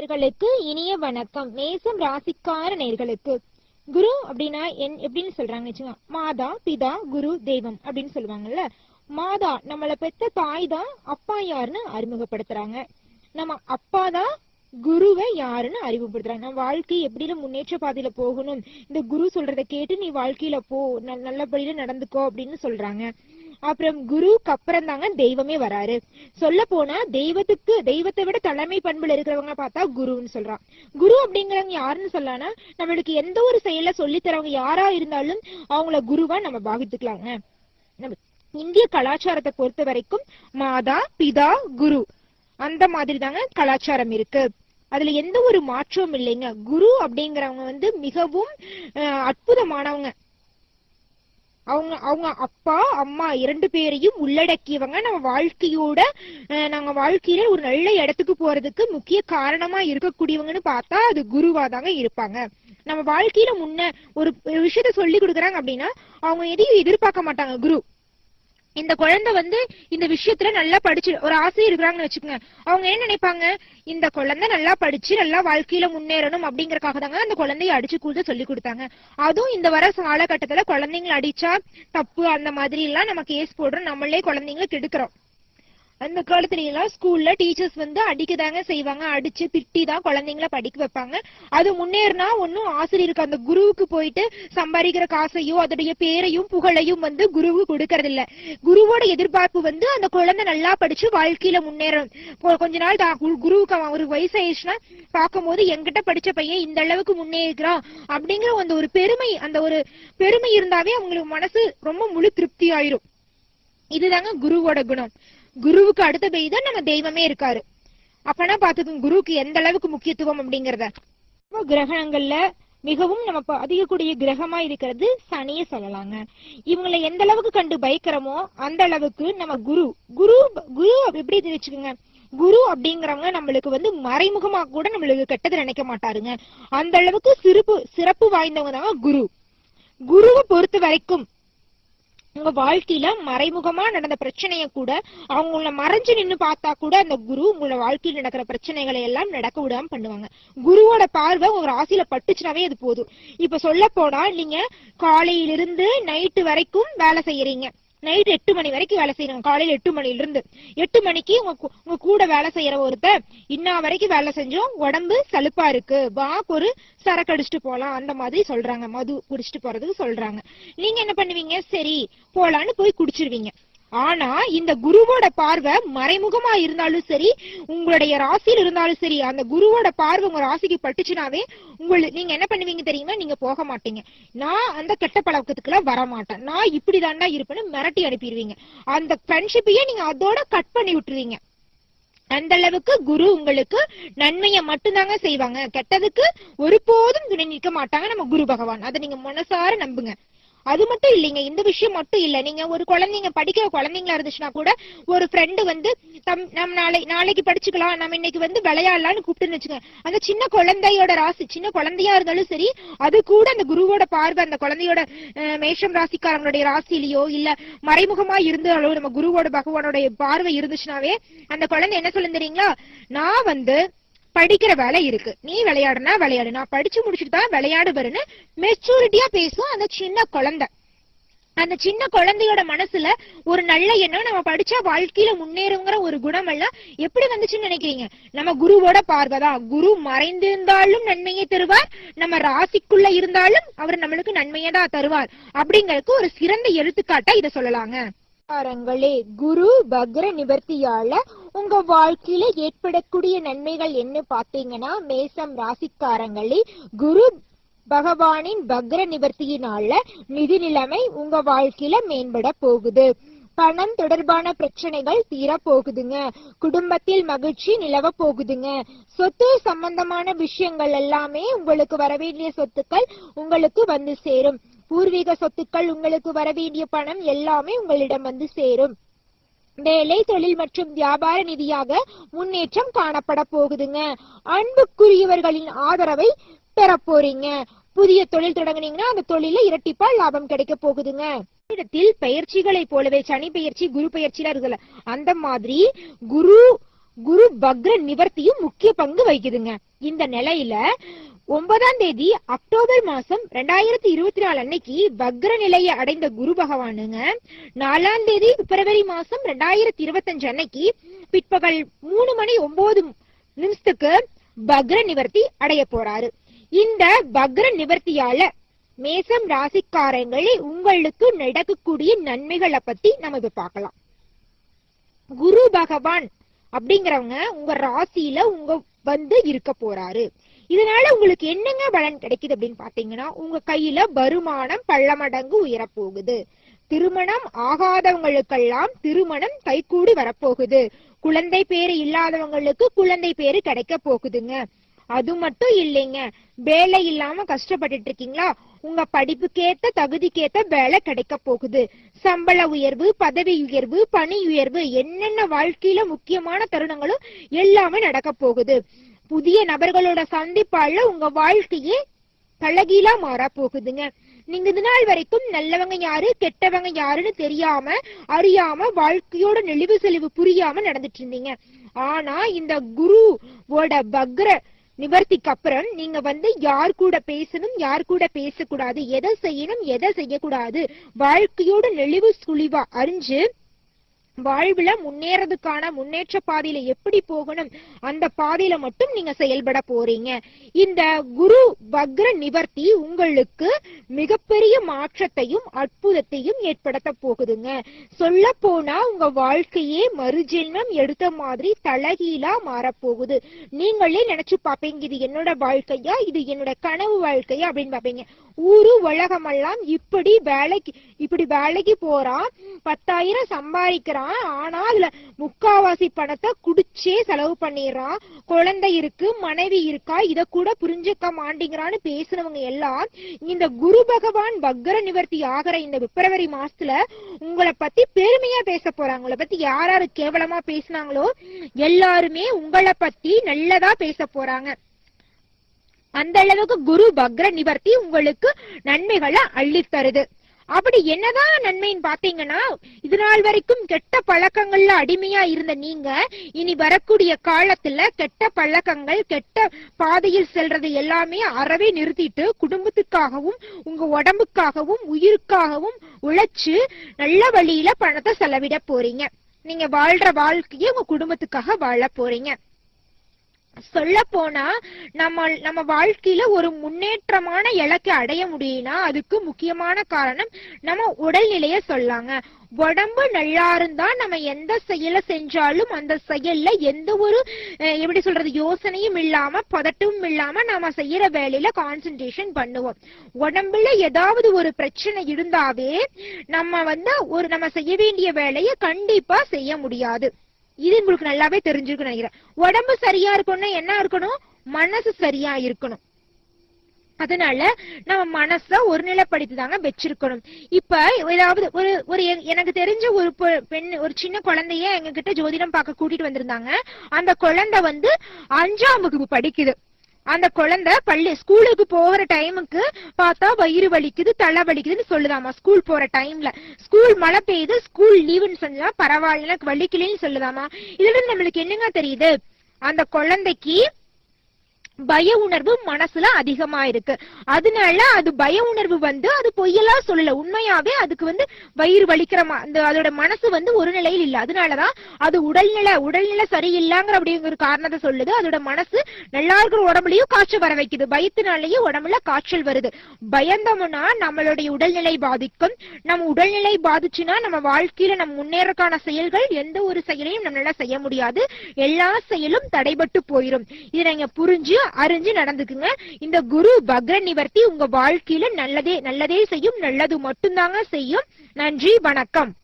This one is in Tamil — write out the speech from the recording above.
நேர்களுக்கு இனிய வணக்கம். மேசம் ராசிக்கார நேர்களுக்கு. குரு அப்படின்னா என் எப்படின்னு சொல்றாங்கன்னு வச்சுக்கோங்க. மாதா பிதா குரு தெய்வம் அப்படின்னு சொல்லுவாங்கல்ல. மாதா நம்மள பெத்த தாய் தான் அப்பா யாருன்னு அறிமுகப்படுத்துறாங்க. நம்ம அப்பா தான் குருவை யாருன்னு அறிமுகப்படுத்துறாங்க. நம்ம வாழ்க்கை எப்படில முன்னேற்ற பாதையில போகணும்? இந்த குரு சொல்றதை கேட்டு நீ வாழ்க்கையில போ. நல்லபடியில நடந்துக்கோ அப்படின்னு சொல்றாங்க. அப்புறம் குருவுக்கு அப்புறம் தாங்க தெய்வமே வராரு. சொல்ல போனா தெய்வத்துக்கு தெய்வத்தை விட தலைமை பண்புல இருக்கிறவங்க பார்த்தா குருன்னு சொல்றான். குரு அப்படிங்கிறவங்க யாருன்னு சொல்லலாம்னா நம்மளுக்கு எந்த ஒரு செயலை சொல்லி தரவங்க யாரா இருந்தாலும் அவங்கள குருவா நம்ம பாவித்துக்கலாங்க. நம்ம இந்திய கலாச்சாரத்தை பொறுத்த வரைக்கும் மாதா பிதா குரு அந்த மாதிரி தாங்க கலாச்சாரம் இருக்கு. அதுல எந்த ஒரு மாற்றமும் இல்லைங்க. குரு அப்படிங்கிறவங்க வந்து மிகவும் அஹ், அற்புதமானவங்க. அவங்க அவங்க அப்பா அம்மா இரண்டு பேரையும் உள்ளடக்கியவங்க. நம்ம வாழ்க்கையோட அஹ், நாங்க வாழ்க்கையில ஒரு நல்ல இடத்துக்கு போறதுக்கு முக்கிய காரணமா இருக்கக்கூடியவங்கன்னு பார்த்தா அது குருவா தாங்க இருப்பாங்க. நம்ம வாழ்க்கையில முன்ன ஒரு ஒரு விஷயத்த சொல்லி கொடுக்குறாங்க அப்படின்னா அவங்க எதையும் எதிர்பார்க்க மாட்டாங்க குரு. இந்த குழந்தை வந்து இந்த விஷயத்துல நல்லா படிச்சு ஒரு ஆசை இருக்கிறாங்கன்னு வச்சுக்கோங்க. அவங்க என்ன நினைப்பாங்க? இந்த குழந்தை நல்லா படிச்சு நல்லா வாழ்க்கையில முன்னேறணும் அப்படிங்கறக்காக தாங்க அந்த குழந்தைய அடிச்சு கொடுத்து சொல்லி கொடுத்தாங்க. அதுவும் இந்த வர காலகட்டத்துல குழந்தைங்களை அடிச்சா தப்பு அந்த மாதிரி எல்லாம் நம்ம கேஸ் போடுறோம். நம்மளே குழந்தைங்களை கெடுக்கிறோம். அந்த காலத்துல எல்லாம் ஸ்கூல்ல டீச்சர்ஸ் வந்து அடிக்கதாங்க செய்வாங்க. அடிச்சு திட்டி தான் குழந்தைங்கள படிக்க வைப்பாங்க. அது முன்னேறினா ஒன்னும் ஆசிரியருக்கு அந்த குருவுக்கு போயிட்டு சம்பாதிக்கிற காசையோ அதோடைய பேரையும் புகழையும் வந்து குருவுக்கு கொடுக்கறது இல்ல குருவோட எதிர்பார்ப்பு வந்து அந்த குழந்தை நல்லா படிச்சு வாழ்க்கையில முன்னேறும். கொஞ்ச நாள் தா- குருவுக்கு அவன் ஒரு வயசாயிடுச்சுன்னா பார்க்கும்போது என்கிட்ட படிச்ச பையன் இந்த அளவுக்கு முன்னேறிக்கிறான் அப்படிங்கிற அந்த ஒரு பெருமை அந்த ஒரு பெருமை இருந்தாவே அவங்களுக்கு மனசு ரொம்ப முழு திருப்தி ஆயிரும் இதுதாங்க குருவோட குணம். குருவுக்கு அடுத்த தான் நம்ம தெய்வமே இருக்காரு. அப்பனா பாத்துக்கோங்க குருவுக்கு எந்த அளவுக்கு முக்கியத்துவம் அப்படிங்கறத. கிரகணங்கள்ல மிகவும் நம்ம அதிகக்கூடிய கிரகமா இருக்கிறது சனியை சொல்லலாங்க. இவங்களை எந்த அளவுக்கு கண்டு பயக்கிறோமோ அந்த அளவுக்கு நம்ம குரு குரு குரு எப்படி வச்சுக்கோங்க. குரு அப்படிங்கிறவங்க நம்மளுக்கு வந்து மறைமுகமா கூட நம்மளுக்கு கெட்டது நினைக்க மாட்டாருங்க. அந்த அளவுக்கு சிறப்பு சிறப்பு வாய்ந்தவங்க தாங்க குரு. குருவை பொறுத்த வரைக்கும் அவங்க வாழ்க்கையில மறைமுகமா நடந்த பிரச்சனைய கூட அவங்கள மறைஞ்சு நின்னு பார்த்தா கூட அந்த குரு உங்களோட வாழ்க்கையில் நடக்கிற பிரச்சனைகளை எல்லாம் நடக்க விடாம பண்ணுவாங்க. குருவோட பார்வை உங்க ராசியில பட்டுச்சுனாவே அது போதும். இப்ப சொல்ல போனா நீங்க காலையிலிருந்து நைட்டு வரைக்கும் வேலை செய்யறீங்க. நைட் எட்டு மணி வரைக்கும் வேலை செய்யணும். காலையில எட்டு மணில இருந்து எட்டு மணிக்கு உங்க கூ- உங்க கூட வேலை செய்யற ஒருத்தர் இன்னா வரைக்கும் வேலை செஞ்சோம் உடம்பு சலுப்பா இருக்கு. வா ஒரு சரக்கு அடிச்சுட்டு போலாம். அந்த மாதிரி சொல்றாங்க. மது குடிச்சிட்டு போறதுக்கு சொல்றாங்க. நீங்க என்ன பண்ணுவீங்க? சரி போலான்னு போய் குடிச்சிருவீங்க. ஆனா இந்த குருவோட பார்வை மறைமுகமா இருந்தாலும் சரி உங்களுடைய ராசியில் இருந்தாலும் சரி அந்த குருவோட பார்வை உங்க ராசிக்கு பட்டுச்சுனாவே உங்களுக்கு நீங்க என்ன பண்ணுவீங்க தெரியுமா? நீங்க போக மாட்டீங்க. நான் அந்த கெட்ட பழக்கத்துக்குலாம் வர மாட்டேன் நான் இப்படிதான்டா இருப்பேன்னு மிரட்டி அனுப்பிடுவீங்க. அந்த ஃப்ரெண்ட்ஷிப்பையே நீங்க அதோட கட் பண்ணி விட்டுருவீங்க. அந்த அளவுக்கு குரு உங்களுக்கு நன்மையை மட்டும்தாங்க செய்வாங்க. கெட்டதுக்கு ஒருபோதும் துணை நிற்க மாட்டாங்க நம்ம குரு பகவான். அதை நீங்க மனசார நம்புங்க. அது மட்டும் இல்லைங்க இந்த விஷயம் மட்டும் இல்ல. நீங்க ஒரு குழந்தைங்க படிக்கிற குழந்தைங்களா இருந்துச்சுன்னா கூட ஒரு ஃப்ரெண்டு வந்து தம் நம்ம நாளை நாளைக்கு படிச்சுக்கலாம் நம்ம இன்னைக்கு வந்து விளையாடலாம்னு கூப்பிட்டுன்னு வச்சுக்கோங்க. அந்த சின்ன குழந்தையோட ராசி சின்ன குழந்தையா இருந்தாலும் சரி அது கூட அந்த குருவோட பார்வை அந்த குழந்தையோட மேஷம் ராசிக்காரங்களுடைய ராசியிலயோ இல்ல மறைமுகமா இருந்தாலோ நம்ம குருவோட பகவானோட பார்வை இருந்துச்சுனாவே அந்த குழந்தை என்ன சொல்லும் தெரியுங்களா? நான் வந்து படிக்கிற வேலை இருக்கு. நீ விளையாடுனா விளையாடு. நான் படிச்சு முடிச்சுட்டு தான் விளையாடுவருன்னு மெச்சூரிட்டியா பேசும் அந்த சின்ன குழந்தை. அந்த சின்ன குழந்தையோட மனசுல ஒரு நல்ல எண்ணம் நம்ம படிச்சா வாழ்க்கையில முன்னேறுங்கிற ஒரு குணம் எல்லாம் எப்படி வந்துச்சுன்னு நினைக்கிறீங்க? நம்ம குருவோட பார்வைதான் குரு மறைந்திருந்தாலும் நன்மையை தருவார். நம்ம ராசிக்குள்ள இருந்தாலும் அவர் நம்மளுக்கு நன்மையை தான் தருவார். அப்படிங்கறதுக்கு ஒரு சிறந்த எடுத்துக்காட்டா இதை சொல்லலாங்க. காரங்களே குரு பக்ர நிவர்த்தியால உங்க வாழ்க்கையில ஏற்படக்கூடிய நன்மைகள் என்ன பாத்தீங்கன்னா மேசம் ராசிக்காரங்களே குரு பகவானின் பக்ர நிவர்த்தியினால நிதி நிலைமை உங்க வாழ்க்கையில மேம்பட போகுது. பணம் தொடர்பான பிரச்சனைகள் தீர போகுதுங்க குடும்பத்தில் மகிழ்ச்சி நிலவ போகுதுங்க. சொத்து சம்பந்தமான விஷயங்கள் எல்லாமே உங்களுக்கு வரவேண்டிய சொத்துக்கள் உங்களுக்கு வந்து சேரும். பூர்வீக சொத்துக்கள் உங்களுக்கு வரவேண்டிய பணம் எல்லாமே உங்களிடம் வந்து சேரும். வேலை தொழில் மற்றும் வியாபார நிதியாக முன்னேற்றம் காணப்பட போகுதுங்க. அன்புக்குரியவர்களின் ஆதரவை பெற போறீங்க. புதிய தொழில் தொடங்குனீங்கன்னா அந்த தொழில இரட்டிப்பா லாபம் கிடைக்க போகுதுங்க. இடத்தில் பயிற்சிகளை போலவே சனி பயிற்சி குரு பயிற்சிலாம் இருக்குல்ல அந்த மாதிரி குரு குரு பக்ர நிவர்த்தியும் முக்கிய பங்கு வகிக்குதுங்க. இந்த நிலையில ஒன்பதாம் தேதி அக்டோபர் மாசம் ரெண்டாயிரத்தி இருபத்தி நாலு அன்னைக்கு வக்ர நிலையை அடைந்த குரு பகவானுங்க. நாலாம் தேதி பிப்ரவரி மாசம் ரெண்டாயிரத்தி இருபத்தஞ்சு அன்னைக்கு பிற்பகல் மூணு மணி ஒன்பது நிமிஷத்துக்கு பக்ர நிவர்த்தி அடைய போறாரு. இந்த பக்ர நிவர்த்தியால மேசம் ராசிக்காரங்களே உங்களுக்கு நடக்கக்கூடிய நன்மைகளை பத்தி நம்ம இப்ப பார்க்கலாம். குரு பகவான் அப்படிங்கிறவங்க உங்க ராசியில உங்க வந்து இருக்க போறாரு. இதனால உங்களுக்கு என்னங்க பலன் கிடைக்குது அப்படின்னு பாத்தீங்கன்னா உங்க கையில வருமானம் பள்ள மடங்கு உயரப் போகுது திருமணம் ஆகாதவங்களுக்கெல்லாம் திருமணம் கைகூடி வரப்போகுது. குழந்தை பேரு இல்லாதவங்களுக்கு குழந்தை பேரு கிடைக்க போகுதுங்க. அது மட்டும் இல்லைங்க. வேலை இல்லாம கஷ்டப்பட்டுட்டு இருக்கீங்களா உங்க படிப்புக்கேத்த தகுதிக்கேத்த வேலை கிடைக்க போகுது. சம்பள உயர்வு பதவி உயர்வு பணி உயர்வு என்னென்ன வாழ்க்கையில முக்கியமான தருணங்களும் எல்லாமே நடக்க போகுது. புதிய நபர்களோட சந்திப்பால உங்க வாழ்க்கையே தலகீழா மாற போகுதுங்க. நீங்க இது நாள் வரைக்கும் நல்லவங்க யாரு கெட்டவங்க யாருன்னு தெரியாம அறியாம வாழ்க்கையோட நெளிவு செழிவு புரியாம நடந்துட்டு இருந்தீங்க ஆனா இந்த குருவோட பக்ர நிவர்த்திக்கு அப்புறம் நீங்க வந்து யார் கூட பேசணும் யார் கூட பேசக்கூடாது எதை செய்யணும் எதை செய்யக்கூடாது வாழ்க்கையோட நெளிவு சுழிவா அறிஞ்சு வாழ்வுல முன்னேறதுக்கான முன்னேற்ற பாதையில எப்படி போகணும்? அந்த பாதையில மட்டும் நீங்க செயல்பட போறீங்க. இந்த குரு வக்ர நிவர்த்தி உங்களுக்கு மிகப்பெரிய மாற்றத்தையும் அற்புதத்தையும் ஏற்படுத்த போகுதுங்க. சொல்ல போனா உங்க வாழ்க்கையே மறுஜென்மம் எடுத்த மாதிரி தலகீழா மாறப்போகுது. நீங்களே நினைச்சு பாப்பீங்க இது என்னோட வாழ்க்கையா இது என்னோட கனவு வாழ்க்கையா அப்படின்னு பாப்பீங்க ஊரு உலகமெல்லாம் இப்படி வேலைக்கு இப்படி வேலைக்கு போறான் பத்தாயிரம் சம்பாதிக்கிறான் ஆனா அதுல முக்காவாசி பணத்தை குடிச்சே செலவு பண்ணிடுறான். குழந்தை இருக்கு மனைவி இருக்கா இத கூட புரிஞ்சுக்க மாட்டேங்கிறான்னு பேசுனவங்க எல்லாம் இந்த குரு பகவான் வக்ர நிவர்த்தி ஆகிற இந்த பிப்ரவரி மாசத்துல உங்களை பத்தி பெருமையா பேச போறாங்க உங்களை பத்தி யார் யாரு கேவலமா பேசுனாங்களோ எல்லாருமே உங்களை பத்தி நல்லதா பேச போறாங்க. அந்த அளவுக்கு குரு பக்ர நிவர்த்தி உங்களுக்கு நன்மைகளை அள்ளித்தருது. அப்படி என்னதான் நன்மைன்னு பாத்தீங்கன்னா இது நாள் வரைக்கும் கெட்ட பழக்கங்கள்ல அடிமையா இருந்த நீங்க இனி வரக்கூடிய காலத்துல கெட்ட பழக்கங்கள் கெட்ட பாதையில் செல்றது எல்லாமே அறவே நிறுத்திட்டு குடும்பத்துக்காகவும் உங்க உடம்புக்காகவும் உயிருக்காகவும் உழைச்சு நல்ல வழியில பணத்தை செலவிட போறீங்க. நீங்க வாழ்ற வாழ்க்கையை உங்க குடும்பத்துக்காக வாழ போறீங்க. சொல்ல போனா நம்ம நம்ம வாழ்க்கையில ஒரு முன்னேற்றமான இலக்கை அடைய முடியும்னா அதுக்கு முக்கியமான காரணம் நம்ம உடல்நிலைய சொல்லாங்க. உடம்பு நல்லா இருந்தா நம்ம எந்த செயலை செஞ்சாலும் அந்த செயல்ல எந்த ஒரு அஹ், எப்படி சொல்றது யோசனையும் இல்லாம பதட்டமும் இல்லாம நாம செய்யற வேலையில கான்சென்ட்ரேஷன் பண்ணுவோம். உடம்புல ஏதாவது ஒரு பிரச்சனை இருந்தாவே நம்ம வந்து ஒரு நம்ம செய்ய வேண்டிய வேலையை கண்டிப்பா செய்ய முடியாது. இது உங்களுக்கு நல்லாவே தெரிஞ்சிருக்கும்னு நினைக்கிறேன். உடம்பு சரியா இருக்கணும்னா என்ன இருக்கணும்? மனசு சரியா இருக்கணும். அதனால நம்ம மனச ஒருநிலைப்படுத்தி தாங்க வச்சிருக்கணும். இப்ப ஏதாவது ஒரு ஒரு எனக்கு தெரிஞ்ச ஒரு பொ- பெண் ஒரு சின்ன குழந்தைய எங்க கிட்ட ஜோதிடம் பார்க்க கூட்டிட்டு வந்திருந்தாங்க. அந்த குழந்தை வந்து அஞ்சாம் வகுப்பு படிக்குது. அந்த குழந்தை பள்ளி ஸ்கூலுக்கு போகிற டைமுக்கு பார்த்தா வயிறு வலிக்குது தலை வலிக்குதுன்னு சொல்லுதாமா. ஸ்கூல் போற டைம்ல. ஸ்கூல் மழை பெய்யுது ஸ்கூல் லீவுன்னு சொன்னா பரவாயில்ல எனக்கு வலிக்கலைன்னு சொல்லுதாமா. இதுல இருந்து நம்மளுக்கு என்னங்க தெரியுது? அந்த குழந்தைக்கு பய உணர்வு மனசுல அதிகமா இருக்கு அதனால அது பய உணர்வு வந்து அது பொய்யெல்லாம் சொல்லல. உண்மையாவே அதுக்கு வந்து வயிறு வலிக்கிற அந்த அதோட மனசு வந்து ஒரு நிலையில் இல்ல. அதனாலதான் அது உடல்நிலை உடல்நிலை சரியில்லைங்கிற அப்படிங்கிற காரணத்தை சொல்லுது. அதோட மனசு நல்லா இருக்கிற உடம்புலயும் காய்ச்சல் வர வைக்குது. பயத்தினாலேயே உடம்புல காய்ச்சல் வருது. பயந்தோம்னா நம்மளுடைய உடல்நிலை பாதிக்கும். நம்ம உடல்நிலை பாதிச்சுன்னா நம்ம வாழ்க்கையில நம்ம முன்னேறக்கான செயல்கள் எந்த ஒரு செயலையும் நம்மளால செய்ய முடியாது. எல்லா செயலும் தடைபட்டு போயிரும். இதை நீங்க புரிஞ்சு அறிஞ்சு நடந்துக்குங்க. இந்த குரு பக்ர நிவர்த்தி உங்க வாழ்க்கையில நல்லதே நல்லதே செய்யும் நல்லது மட்டும்தாங்க செய்யும். நன்றி வணக்கம்.